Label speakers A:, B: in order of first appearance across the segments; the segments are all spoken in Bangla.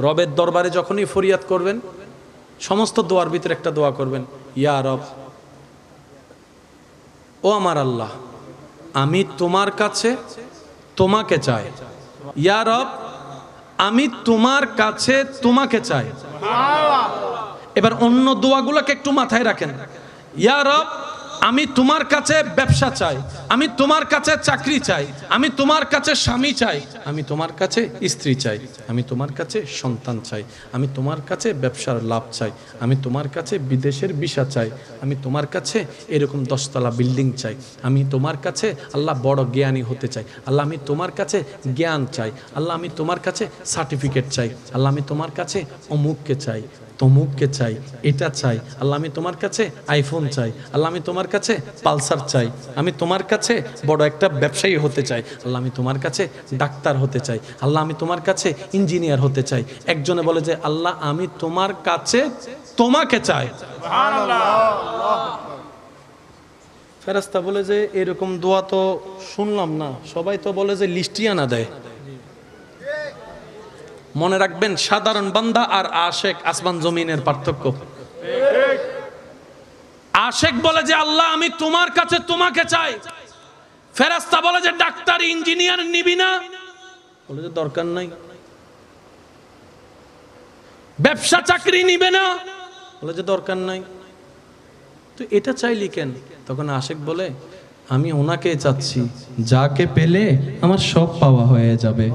A: রবের দরবারে যখনই ফরিয়াদ করবেন, সমস্ত দোয়ার ভিতরে একটা দোয়া করবেন, ইয়া রব, ও আমার আল্লাহ, আমি তোমার কাছে তোমাকে চাই। ইয়া রব, আমি তোমার কাছে তোমাকে চাই। এবার অন্য দোয়াগুলোকে একটু মাথায় রাখেন। ইয়া রব আমি তোমার কাছে ব্যবসা চাই আমি তোমার কাছে চাকরি চাই আমি তোমার কাছে স্বামী চাই আমি তোমার কাছে স্ত্রী চাই আমি তোমার কাছে সন্তান চাই আমি তোমার কাছে ব্যবসার লাভ চাই আমি তোমার কাছে বিদেশের ভিসা চাই আমি তোমার কাছে এরকম দশতলা বিল্ডিং চাই আমি তোমার কাছে আল্লাহ বড় জ্ঞানী হতে চাই আল্লাহ আমি তোমার কাছে জ্ঞান চাই আল্লাহ আমি তোমার কাছে সার্টিফিকেট চাই আল্লাহ আমি তোমার কাছে অমুককে চাই তমুককে চাই, এটা চাই। আল্লাহ, আমি তোমার কাছে আইফোন চাই। আল্লাহ, আমি তোমার কাছে পালসার চাই। আমি তোমার কাছে বড় একটা ব্যবসায়ী হতে চাই। আল্লাহ, আমি তোমার কাছে ডাক্তার হতে চাই। আল্লাহ, আমি তোমার কাছে ইঞ্জিনিয়ার হতে চাই। একজনে বলে যে, আল্লাহ, আমি তোমার কাছে তোমাকে চাই। ফেরাস্তা বলে যে, এরকম দোয়া তো শুনলাম না। সবাই তো বলে যে লিস্টিয়ানা দেয়। মনে রাখবেন, সাধারণ বান্দা আর আশেক আসমান জমিনের পার্থক্য। আশেক বলে যে, আল্লাহ, আমি তোমার কাছে তোমাকে চাই। ফেরাস্তা বলে যে, ডাক্তার, ইঞ্জিনিয়ার নিবি না। বলে যে, দরকার নাই। ব্যবসা, চাকরি নিবে না। বলে যে, দরকার নাই। তো এটা চাইলি কেন? তখন আশেক বলে আমি ওনাকে চাচ্ছি যাকে পেলে আমার সব পাওয়া হয়ে যাবে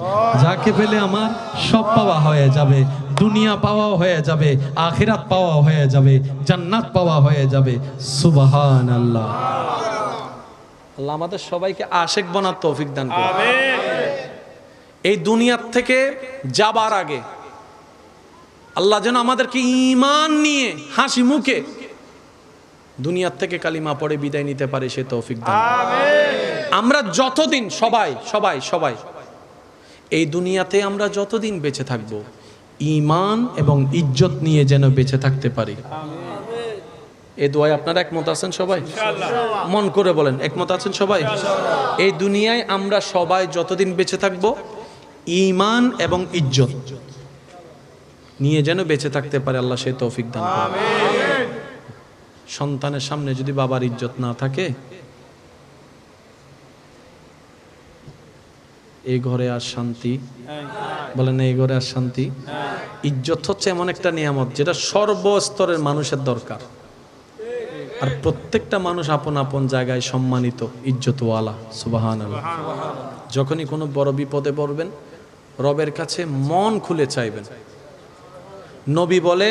A: যাকে পেলে আমার সব পাওয়া হয়ে যাবে দুনিয়া পাওয়া হয়ে যাবে আখিরাত পাওয়া হয়ে যাবে জান্নাত পাওয়া হয়ে যাবে সুবাহান আল্লাহ আল্লাহ আমাদের সবাইকে আশেক বনার তৌফিক দান করুন। এই দুনিয়ার থেকে যাবার আগে আল্লাহ যেন আমাদেরকে ইমান নিয়ে হাসি মুখে দুনিয়ার থেকে কালিমা পড়ে বিদায় নিতে পারে সে তৌফিক দান। আমরা যতদিন সবাই সবাই সবাই এই দুনিয়াতে আমরা যতদিন বেঁচে থাকব ইমান এবং ইজ্জত নিয়ে যেন বেঁচে থাকতে পারি। এ দোয়ায় আপনারা একমত আছেন সবাই? মন করে বলেন একমত আছেন সবাই? এই দুনিয়ায় আমরা সবাই যতদিন বেঁচে থাকব ইমান এবং ইজ্জত নিয়ে যেন বেঁচে থাকতে পারে আল্লাহ সে তৌফিক দান করুন। সন্তানের সামনে যদি বাবার ইজ্জত না থাকে এই ঘরে আর শান্তি? বলেন এই ঘরে আর শান্তি? ইজ্জত হচ্ছে এমন একটা নিয়ামত যেটা সর্বস্তরের মানুষের দরকার। আর প্রত্যেকটা মানুষ আপন আপন জায়গায় সম্মানিত ইজ্জতওয়ালা সুবাহান যখনই কোনো বড় বিপদে পড়বেন, রবের কাছে মন খুলে চাইবেন। নবী বলে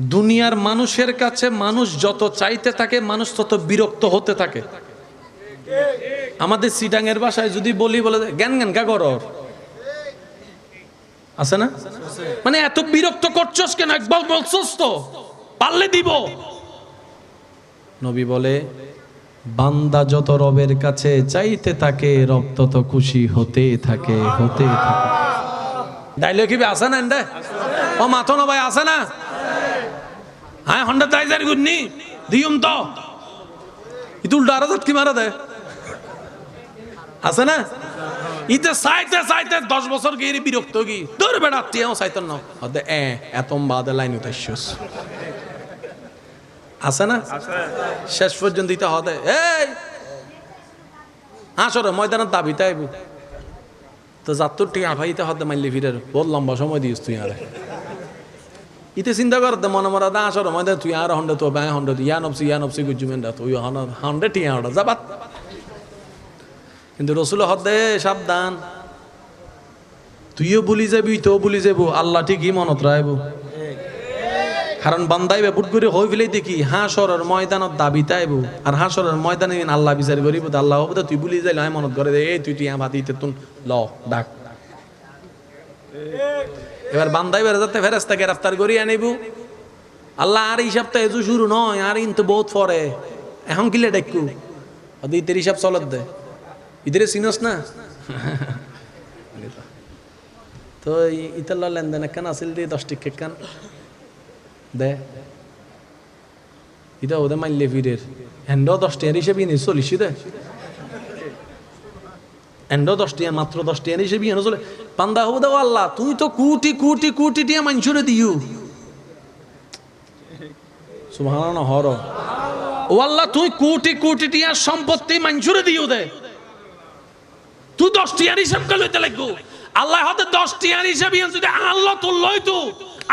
A: দুনিয়ার মানুষের কাছে মানুষ যত চাইতে থাকে মানুষ তত বিরক্ত হতে থাকে। আমাদের সিটাঙের বাসায় যদি বলি বলে জ্ঞান জ্ঞান কা কর আছে না? মানে এত বিরক্ত করছস কেন? একবার বলছস তো। পারলে দিব। নবী বলে বান্দা যত রবের কাছে চাইতে থাকে রব তত খুশি হতে থাকে হতে থাকে। ডাইলগ কি আছে না এন্ডে? ও মাথো না ভাই আছে না? হ্যাঁ হন্ডা টাইজার গুন্নি দিউম তো। ইতুল ডারা কি মারা দে। আছে না? ইতে সাইতে সাইতে দশ বছর গিয়ে বিরক্ত গি তোর বেড়া টিয়াও সাইতন না। হদে এ, এতম বাদে লাইন উঠাইছস আছে না? শেষ পর্যন্ত দিতে হদে এই! আসরে ময়দানের দাবি আইব। তো যাত্তর টিয়া ভাইতে হদে মাইলে ফিরের বহুত লম্বা সময় দিস তুই আরে। ইতে চিন্তা কর দে মনে মরা দা আসর মধ্যে তুই আর হন্ডে তো বাই হন্ডে ইয়া নবসি ইয়া নবসি গুজুমেন্ডা তুই হন হন্ডে টিয়া হন্ডা। যাবাত কিন্তু রসুল হদে সাবধান। তুইও বলি যাবি তো বলি যাব। আল্লাহ ঠিকই মনত রাখব। কারণ বান্দাইবে বুট করে হই ফেলে দেখি হাঁসরের ময়দানত দাবি তাইব। আর হাঁসরের ময়দানে আল্লাহ বিচার করিব আল্লাহ হবে তুই বলি যাইলে মনত করে দে, এই তুই টিয়া ভাতিতে তুন, ল, ডাক। এবার বান্দাই বেড়ে যাতে ফেরেস্তা গ্রেফতার করিয়ে আনিব আল্লাহ আর হিসাব তো এজু শুরু নয়, আর ইন বহুত পরে। এখন কিলে ডাকু? ওদের ঈদের হিসাব চলত দে। ঈদের চিনস না? তো ইতাল্লা লেনদেন একখান আসিল দিয়ে দশ টিক একখান। দে। ইটা ওদের মাইলে ফিরের। হ্যান্ড দশ টিয়ার হিসেবে নিয়ে চলিস দে। এন্ড দশ টিয়া মাত্র দশ টিয়া হিসেবে বিয়ে চলে পান্দা হব দাও আল্লাহ তুই তো কোটি কোটি কোটি টিয়া মানুষরে দিও। সুবহান হর ও আল্লাহ তুই কোটি কোটি টিয়া সম্পত্তি মানুষরে দিও দে। তুই দশ টিয়ার হিসাব করে লইতে লাগবো। আল্লাহ হতে দশ টিয়ার হিসাবে যদি আল্লাহ তো লই তো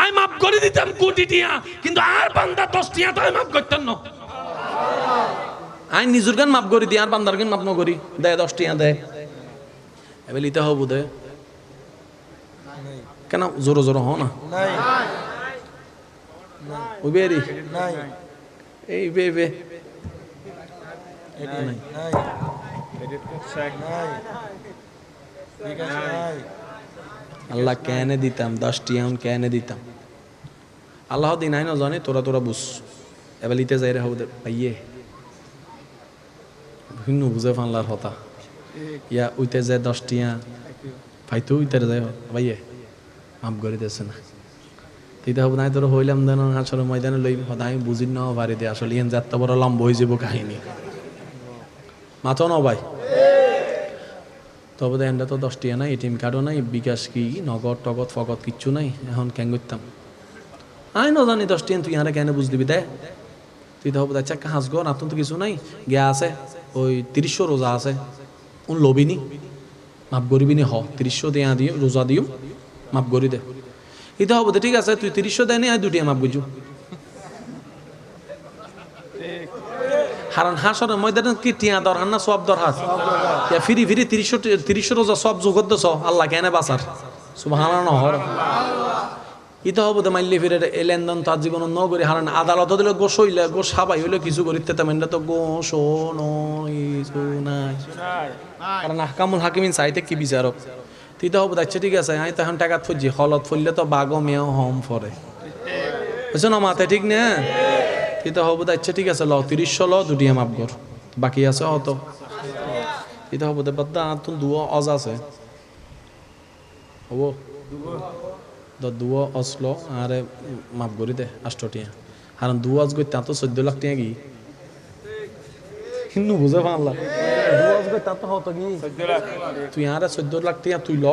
A: আমি মাফ করে দিতাম কোটি টিয়া কিন্তু আর বান্দা দশ টিয়া তো আমি মাফ করতাম না। আই নিজের গান মাফ করে দিই আর বান্দার গান মাফ ন করি। দে দশ টিয়া দে। এবার লিতে হব দে। কেন? জোরো জোরো হ না? এই বে বে। আল্লাহ কেনে দিতাম দশ টিয়া কেনে দিতাম। আল্লাহ দিন আই না জানে তোরা তোরা বুঝ এবার লিতে যাই রে হব পাইয়ে। ভিন্ন বুঝে ফানলার হতা। ইয়া উইতে যায় দশ টিয়া ফাইতো উইতে যায় ভাইয়ে মাফ করে দিয়েছে না তিতে হব নাই তোর হইলাম দেন আসলে ময়দানে লই আমি বুঝি না পারি দে আসলে ইয়েন যাত্রা বড় লম্ব হয়ে যাব কাহিনী মাথো ন ভাই তবে দেন তো দশ টিয়া নাই এটিএম কার্ডও নাই বিকাশ কি নগদ টগদ ফগদ কিচ্ছু নাই এখন কেন করতাম আই ন জানি দশ টিয়া তুই ইহারে কেন বুঝ দিবি দে তুই তো হব আচ্ছা হাঁস গো না তো কিছু নাই গিয়া আছে ওই তিরিশশো রোজা আছে উন লবিনি মাপ করিবি নি, হ, তিরিশশো দেয়া দিও, রোজা দিও মাপ করি দে। ইতে হব ঠিক আছে, তুই তিরিশশো দেয় নি আর দুটিয়া মাপ বুঝু হারান হাসর, ময়দান কি টিয়া দর হান না, সব দর হাস ইয়া ফিরি ফিরি, তিরিশশো তিরিশশো রোজা, সব যোগত দছ আল্লাহ কেন বাসার সুবহান নহর ইতে হব দে মাইলে ফিরে এ লেনদেন তার জীবন ন করি হারান আদালত দিলে গোস হইলে গোস সাবাই হইলে কিছু করিতে তেমন তো গোস নাই কারণ আহকামুল হাকিমিন চাইতে কি বিচারক? তিতে হব যাচ্ছে ঠিক আছে আমি তখন টাকা ফুজি হলত ফুললে তো বাঘ মেয়েও হম ফরে। বুঝছ না মাথায় ঠিক না? তিতে হব যাচ্ছে ঠিক আছে ল তিরিশশো ল দুটিয়া মাপ কর। বাকি আছে অত। তিতে হব দে বাদ্দা তুন দুও অজ আছে। হব। দ দুও অসলো আরে মাপ করি দে আষ্টটিয়া কারণ দু অজ গই তা তো চোদ্দ লাখ টিয়া কি? হিন্দু বুঝে পারলা দু অজ গই তা তো হতো কি? তুই আরে চোদ্দ লাখ টিয়া তুই ল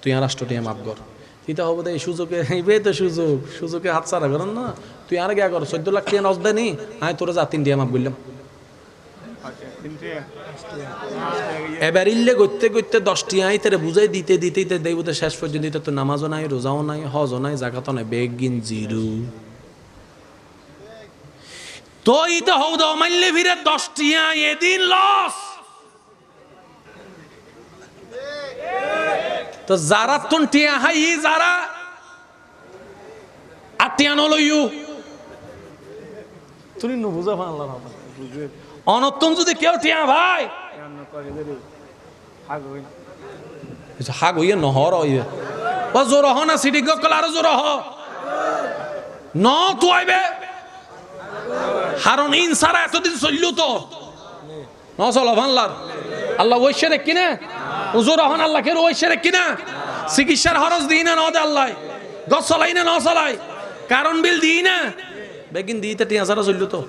A: তুই আর আষ্টটিয়া মাপ কর তিতা হব দে এই সুযোগে এইবে তো সুযোগ সুযোগে হাত সারা করেন না। তুই আর গিয়া কর চোদ্দ লাখ টিয়া নজ দে নি? আমি তোরা যা তিন দিয়া মাপ বললাম এবার ইল্লে করতে করতে দশটি আই তারে বুঝাই দিতে দিতে দেখব তো শেষ পর্যন্ত তো নামাজও নাই, রোজাও নাই, হজও নাই জাকাতও নাই, বেগিন জিরু। তো ইতে হও দাও ভিড়ে দশটি আই এদিন লস। তো যারা তুন টিয়া যারা আর টিয়া নলইউ তুমি নুবুঝা ফানলা অনত্তম যদি কেউ টিয়া ভাই। হাগ হইয়ে নহর হইয়ে। ও জোর হ না সিডি গকল আর জোর হ। ন তো আইবে। হারন ইন সারা এতদিন চলল তো। ন চল ভানলার আল্লাহ ওইসে রে কিনা। জোর হন আল্লাহ কেন ওইসে কিনা। চিকিৎসার খরচ দিই না, ন দে আল্লাহ। গছ চলাই না, ন চলাই। কারণ বিল দিই না। বেগিন দিই দিতে টিয়া সারা চলল তো।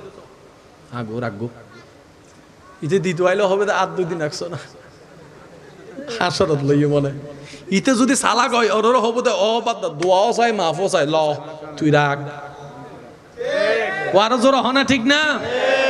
A: আগো রাখব ইতে দিতে আইলে হবে আর দুই দিন একশো না। হাসরত লইয়ে মনে। ইতে যদি সালা কয় ওর হব তো অ বাদ দোয়াও চাই মাফও চাই, ল, তুই রাখ ওয়ারো জোর হনা ঠিক না?